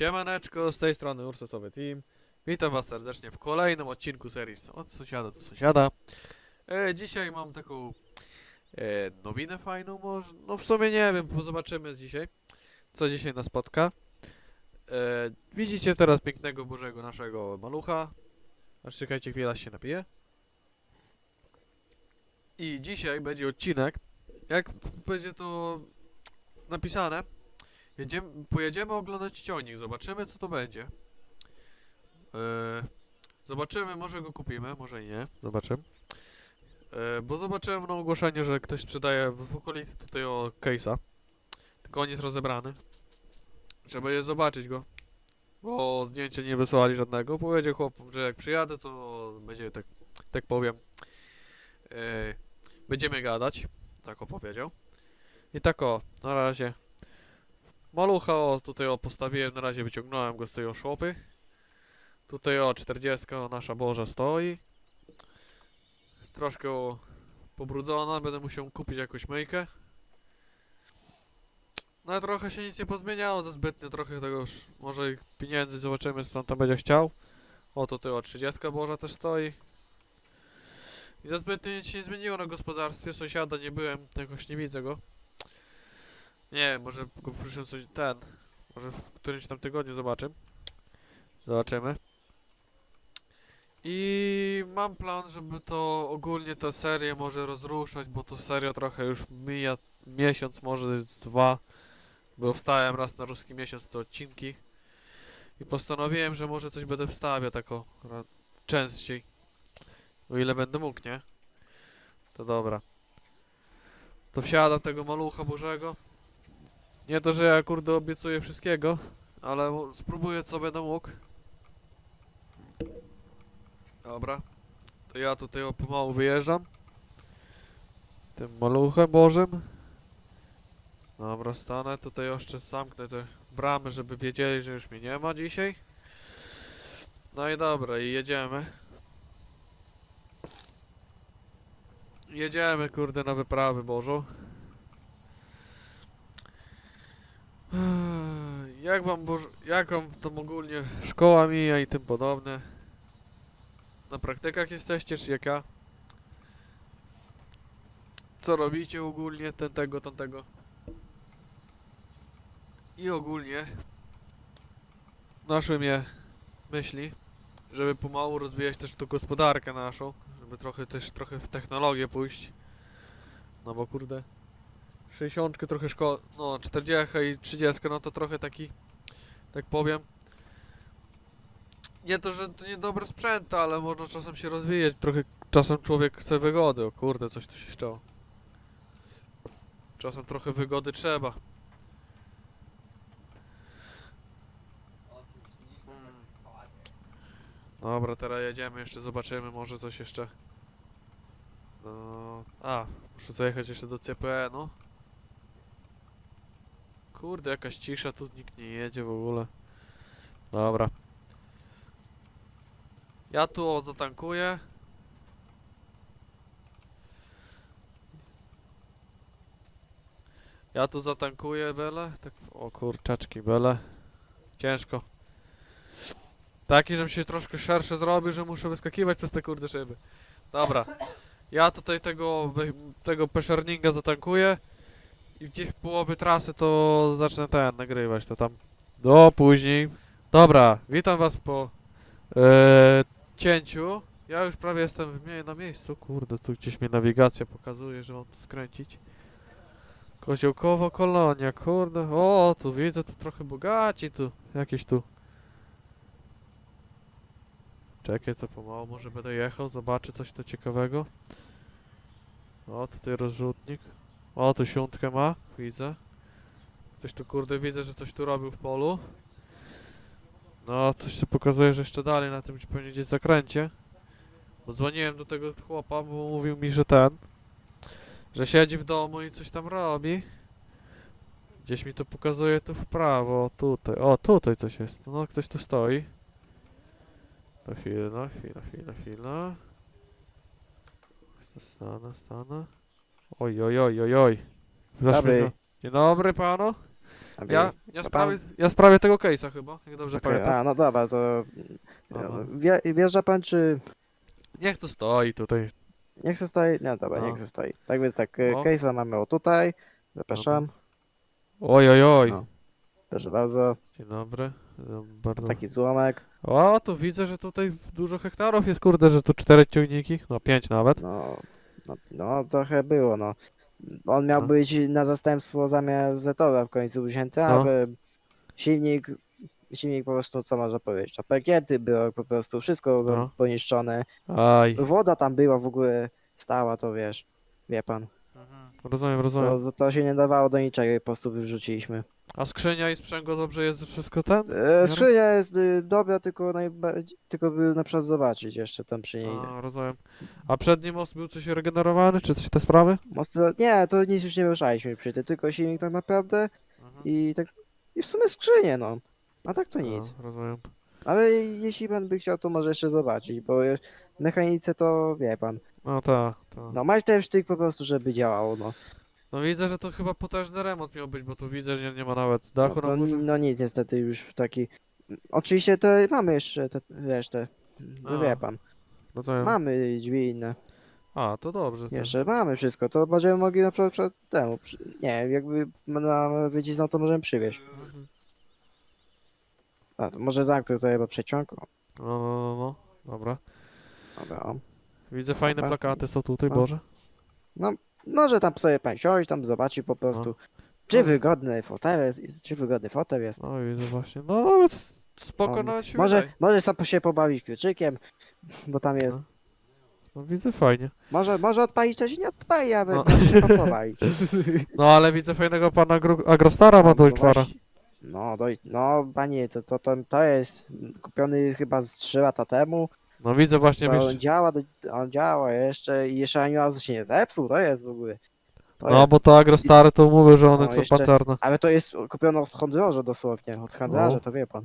Siemaneczko, z tej strony Ursusowy Team. Witam was serdecznie w kolejnym odcinku serii od sąsiada do sąsiada. E, dzisiaj mam taką e, nowinę fajną, może, no w sumie nie wiem, zobaczymy dzisiaj, co dzisiaj nas spotka. E, widzicie teraz pięknego Bożego naszego malucha. Aż czekajcie chwilę, aż się napije. I dzisiaj będzie odcinek, jak będzie to napisane, Jedziemy, pojedziemy oglądać ciągnik, zobaczymy co to będzie. Eee, zobaczymy, może go kupimy, może nie, zobaczymy. Eee, bo zobaczyłem na ogłoszeniu, że ktoś sprzedaje w, w okolicy tutaj o case'a. Tylko on jest rozebrany. Trzeba je zobaczyć go. Bo zdjęcia nie wysłali żadnego. Powiedział chłop, że jak przyjadę, to będzie tak, tak powiem. Eee, będziemy gadać. Tak opowiedział. I tak o, na razie Malucha, o, tutaj o postawiłem, na razie wyciągnąłem go z tej oszłopy. Tutaj o, 40 nasza Boża stoi. Troszkę o, pobrudzona, będę musiał kupić jakąś myjkę. No trochę się nic nie pozmieniało za zbytnio, trochę tego już, może pieniędzy, zobaczymy co on tam będzie chciał. O, tutaj o, 30 Boża też stoi. I za zbytnio nic się nie zmieniło na gospodarstwie, sąsiada nie byłem, jakoś nie widzę go. Nie może go przyszedł coś ten. Może w którymś tam tygodniu zobaczę. Zobaczymy. I mam plan, żeby to ogólnie tę serię może rozruszać, bo to seria trochę już mija miesiąc, może dwa. Bo wstałem raz na ruski miesiąc te odcinki. I postanowiłem, że może coś będę wstawiał tako częściej. O ile będę mógł, nie? To dobra. To wsiadam tego malucha Bożego. Nie to, że ja kurde obiecuję wszystkiego, ale spróbuję co będę mógł. Dobra. To ja tutaj pomału wyjeżdżam. Tym maluchem bożym. Dobra, stanę tutaj jeszcze zamknę te bramy, żeby wiedzieli, że już mnie nie ma dzisiaj. No i dobra, i jedziemy. Jedziemy kurde na wyprawę Bożą. Jak wam, Boż, jak wam tam ogólnie szkoła mija i tym podobne? Na praktykach jesteście, czy jak ja? Co robicie ogólnie, ten, tego, tamtego? I ogólnie naszły mnie myśli, żeby pomału rozwijać też tą gospodarkę naszą, żeby trochę też trochę w technologię pójść. No bo kurde, 60 trochę szkoła, no 40 i 30 no to trochę taki, tak powiem. Nie to, że to niedobre sprzęty, ale można czasem się rozwijać, trochę czasem człowiek chce wygody, o kurde, coś tu się ścięło. Czasem trochę wygody trzeba. Dobra, teraz jedziemy, jeszcze zobaczymy, może coś jeszcze. No, a, muszę zajechać jeszcze do CPN-u. Kurde, jakaś cisza, tu nikt nie jedzie w ogóle. Dobra. Ja tu o, zatankuję. Ja tu zatankuję bele. Tak, o kurczaczki bele. Ciężko. Taki, żebym się troszkę szerszy zrobił, że muszę wyskakiwać przez te kurde szyby. Dobra. Ja tutaj tego, tego pesherninga zatankuję. I gdzieś w połowie trasy to zacznę ten nagrywać, to tam do później. Dobra, witam was po e, cięciu. Ja już prawie jestem w mie na miejscu, kurde, tu gdzieś mnie nawigacja pokazuje, że mam tu skręcić. Koziołkowa kolonia, kurde, o, tu widzę, tu trochę bogaci, tu, jakieś tu. Czekaj, to pomału, może będę jechał, zobaczę coś tu ciekawego. O, tutaj rozrzutnik. O, tu siątkę ma, widzę. Ktoś tu kurde widzę, że coś tu robił w polu. No, coś tu pokazuje, że jeszcze dalej na tym pewnie gdzieś zakręcie. Bo dzwoniłem do tego chłopa, bo mówił mi, że ten, że siedzi w domu i coś tam robi. Gdzieś mi to pokazuje tu w prawo, tutaj, o tutaj coś jest, no ktoś tu stoi. To chwila, chwila, chwila, chwila. Stanę, stanę. Oj, oj, oj, oj, oj. Dobry. Dzień dobry panu. Aby- Ja, ja, sprawię, ja sprawię tego case'a chyba, jak dobrze Okej, pamiętam. A, no dobra, to... Dobra. Wie, wjeżdża pan, czy... Niech to stoi tutaj. Niech se stoi? Nie, dobra, No. niech se stoi. Tak więc tak, e, No. case'a mamy o tutaj. Zapraszam. Oj, oj, oj. No. Proszę bardzo. Dzień dobry. No, Bardzo... Taki złomek. O, tu widzę, że tutaj dużo hektarów jest, kurde, że tu cztery ciągniki, no pięć nawet. No, no, no trochę było, no. On miał No. być na zastępstwo zamiast Zetora w końcu wzięty, No. ale silnik, silnik po prostu, co można powiedzieć, no pegiety było po prostu, wszystko No. poniszczone. Aj. Woda tam była w ogóle stała, to wiesz, wie pan. Rozumiem, rozumiem. To, to się nie dawało do niczego i po prostu wyrzuciliśmy. A skrzynia i sprzęgło dobrze jest wszystko ten? E, skrzynia jest y, dobra, tylko najbardziej, tylko by na przykład zobaczyć jeszcze tam przy niej. A, rozumiem. A przedni most był coś regenerowany, czy coś te sprawy? Mosty, nie, to nic już nie ruszaliśmy przy tym, tylko silnik tak naprawdę i tak, i w sumie skrzynię, no. A tak to nic. Rozumiem. Ale jeśli pan by chciał, to może jeszcze zobaczyć, bo je- mechanice to wie pan. No tak, tak. No masz ten sztyk po prostu, żeby działało, no. No widzę, że to chyba potężny remont miał być, bo tu widzę, że nie ma nawet No, dachu no, na górze. no nic, niestety już taki. Oczywiście to mamy jeszcze te, resztę. No A, wie pan. Rozumiem. Mamy drzwi inne. A, to dobrze. To... Jeszcze mamy wszystko. To będziemy mogli na przykład przed temu. Przy, nie, jakby na wycisnął, to możemy przywieźć. Mhm. A, to może zamknę tutaj chyba przeciąg. O, No, no, no, no. Dobra. Dobra. o. Widzę fajne Dobra. plakaty są tutaj, No. Boże. Może tam sobie pan siąść, tam zobaczy po prostu. Czy No. wygodny fotel jest, czy wygodny fotel jest. No widzę właśnie. No nawet spoko Może, może sam się pobawić kluczykiem, bo tam jest. No. No widzę fajnie. Może, może odpalić, to się nie odpali, ale No. się. No ale widzę fajnego pana agro, Agrostara ma No, właśnie- No, doj, no panie, to, to, to, to jest kupiony chyba z 3 lata temu. No widzę właśnie, To wiesz. on działa, do- on działa jeszcze i jeszcze ani razu się nie zepsuł, to jest w ogóle. To No jest, bo to Agrostary to mówię, że one No, są jeszcze- pancerne. Ale to jest kupione od handlarza dosłownie, od handlarza, No. to wie pan.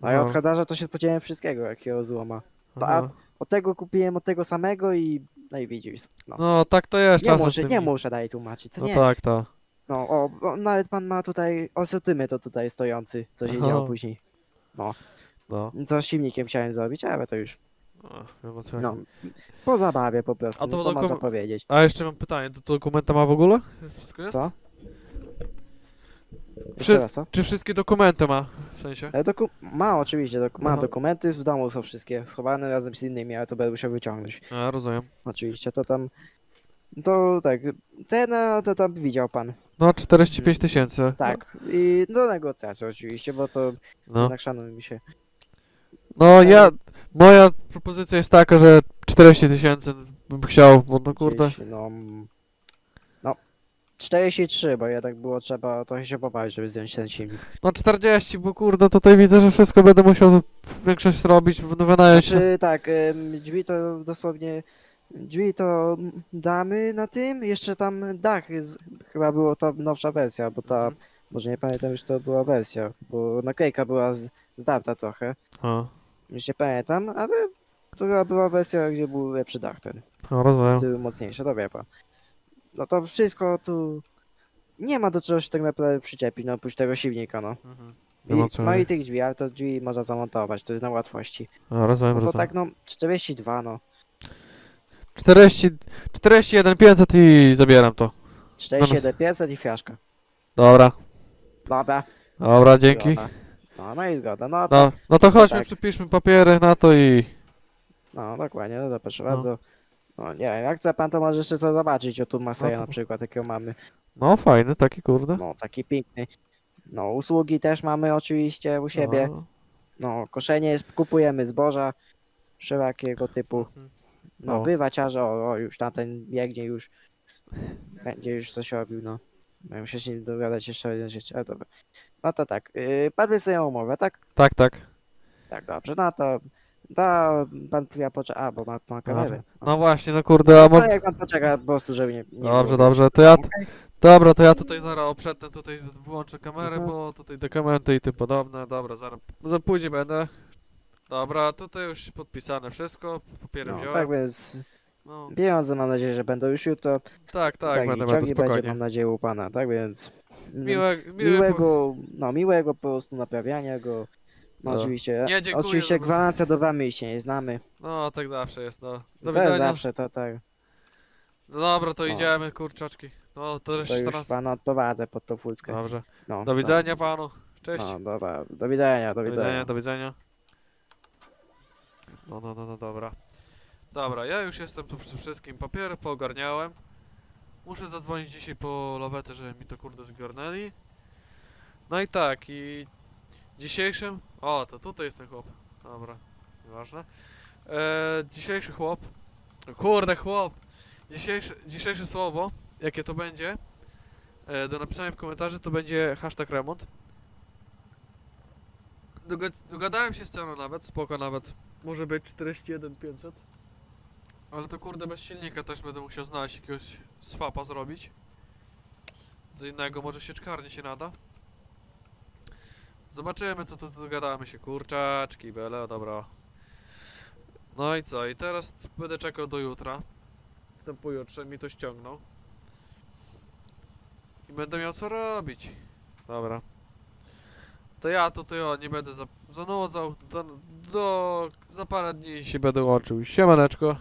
No i No. od handlarza to się spodziewałem wszystkiego, jakiego złoma. to- Aha. Od tego kupiłem od tego samego i no i widzisz. No. No tak to jest nie czasem. muszę, z nie tymi- muszę dalej tłumaczyć, co No nie? tak, tak. No, o, o, nawet pan ma tutaj asortyment to tutaj stojący, co się Aha. działo później. No. Co z silnikiem chciałem zrobić, ale to już, A, wiem o co no, chodzi. po zabawie po prostu, A to no, co dokum- można powiedzieć. A jeszcze mam pytanie, to dokumenta ma w ogóle? Wszystko jest? Co? Jeszcze raz, co? Czy wszystkie dokumenty ma? W sensie? E, Doku ma oczywiście, doku ma Aha. dokumenty, w domu są wszystkie schowane razem z innymi, ale to będę musiał wyciągnąć. A, rozumiem. Oczywiście, to tam, to tak, cena to tam widział pan, No 45 tysięcy. tak, i do negocjacji oczywiście, bo to No. jednak szanuj mi się. No ja, moja propozycja jest taka, że 40 tysięcy bym chciał, bo no kurde. No, mm, no, 43, bo jednak było trzeba trochę się pobawić, żeby zdjąć ten silnik. No 40, bo kurde tutaj widzę, że wszystko będę musiał większość zrobić, no wynająć się. Znaczy tak, em, drzwi to dosłownie, drzwi to damy na tym, jeszcze tam dach chyba było to nowsza wersja, bo ta, Mhm. może nie pamiętam już to była wersja, bo naklejka była z, zdarta trochę, A, już nie pamiętam, ale chyba była wersja, gdzie był lepszy dach ten. no rozumiem. były mocniejsze, to wie pan. No to wszystko tu nie ma do czego się tak naprawdę przyczepić, no oprócz tego silnika, no. Mhm. I, o no i tych drzwi, ale to drzwi można zamontować, to jest na łatwości. A, rozumiem, No to rozumiem. tak no 42 no. 40, 41 500 i zabieram to. 47 500 i fiaszka. Dobra, Dobra. dobra, dzięki. zgoda. No, no i zgoda, no to, No, no to chodźmy, tak. przepiszmy papiery na to i... no dokładnie, no to proszę No. bardzo. No nie wiem, jak chce pan to może jeszcze co zobaczyć, o tu Maseja No to- na przykład, jakiego mamy. No fajny, taki kurde. No taki piękny. No usługi też mamy oczywiście u siebie. No. No, koszenie jest, kupujemy zboża wszelakiego typu. Mhm. No, O. bywa ciarze, o, o, już tamten biegnie już. Będzie już coś robił, no. Ja Muszę się dogadać jeszcze jeden rzecz, ale dobra. No to tak, yy, padły sobie umowę, tak? Tak, tak. Tak, dobrze, no to da pan chwilę poczeka, a, bo ma pan kamerę. No właśnie, no kurde, a No jak pan poczeka po prostu, żeby nie, nie Dobrze, było. dobrze, to ja... Okej. Dobra, to ja tutaj zaraz oprzednę, tutaj włączę kamerę, Mhm. bo tutaj dokumenty i tym podobne. Dobra, zaraz, za później będę. Dobra, tutaj już podpisane wszystko, papiery No, wziąłem. tak więc No, Pieniądze mam nadzieję, że będą już jutro. tak, tak, i będę, będę będzie, spokojnie. mam nadzieję, u pana, tak więc... Miłe, miłe, miłego, no miłego po prostu naprawiania go. No, No. oczywiście, Nie, dziękuję oczywiście za- gwarancja do wamy się nie znamy. No, tak zawsze jest, no. Do to widzenia. zawsze to tak. No dobra, to O. idziemy, kurczaczki. No, to To jeszcze już teraz... pana odprowadzę pod tą furtkę. Dobrze. No, Do widzenia panu. Cześć. No, no dobra, do widzenia, do Do widzenia. widzenia, do widzenia. No, no, no, no, dobra. Dobra, ja już jestem tu przy wszystkim. Papiery poogarniałem. Muszę zadzwonić dzisiaj po lawetę, żeby mi to kurde zgarnęli. No i tak, i dzisiejszym... O, to tutaj jest ten chłop. Dobra, nieważne. E, dzisiejszy chłop... Kurde, chłop! Dzisiejsze, dzisiejsze słowo, jakie to będzie, e, do napisania w komentarzu, to będzie hashtag remont. Doga dogadałem się z ceną nawet, spoko nawet. Może być 41 500. Ale to kurde bez silnika też będę musiał znaleźć jakiegoś swapa zrobić. Z innego może sieczkarni się nada. Zobaczymy co to dogadamy się. Kurczaczki, bele, dobra. No i co? I teraz będę czekał do jutra. Ten pojutrze mi to ściągnął. I będę miał co robić. Dobra. To ja tutaj o, nie będę za, zanudzał. Do, do, za parę dni się będę łączył. Siemaneczko.